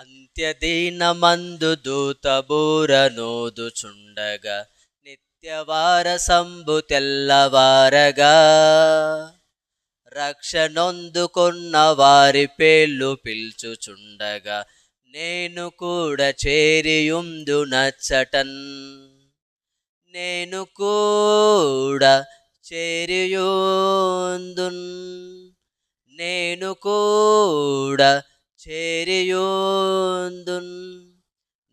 అంత్యదీనమందు దూతబూర బూరనోదుచుండగా నిత్యవార సంబు తెల్లవారగా. రక్షణొందుకొన్న వారి పేర్లు పిల్చుచుండగా నేను కూడా చేరియుందు నచ్చటన్. నేను కూడా చేరియుందున్. నేను కూడా చేరియోందున్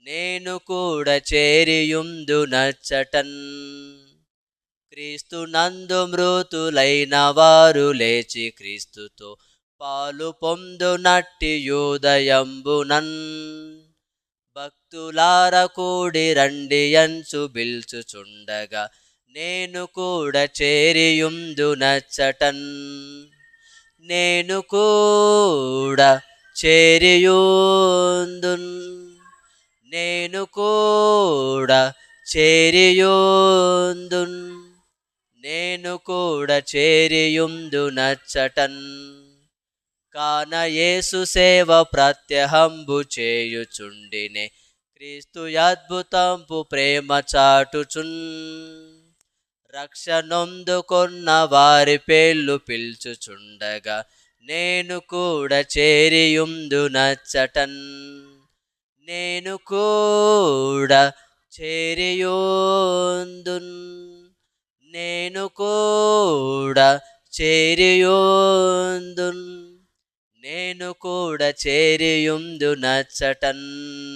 నేను కూడా చేరియుందు నచ్చటన్ క్రీస్తు నందు మృతులైన వారు లేచి క్రీస్తుతో పాలు పొందు నట్టి యోదయంబునన్. భక్తులార కూడి రండి అంచు బిల్చుచుండగా నేను కూడా చేరియుందు నచ్చటన్ నేను కూడా చేరియోందున్. నేను కూడా చేరియోందున్. నేను కూడా చేరియుందు నచ్చటన్ కాన యేసు సేవ ప్రత్యహంబు చేయుచుండినే. క్రీస్తు అద్భుతంపు ప్రేమ చాటుచున్. రక్షణొందుకొన్న వారి పేర్లు పిల్చుచుండగా నేను కూడా చేరియుందు నచ్చటన్ నేను కూడా చేరియోందున్. నేను కూడా చేరియోందున్. నేను కూడా చేరియుందు నచ్చటన్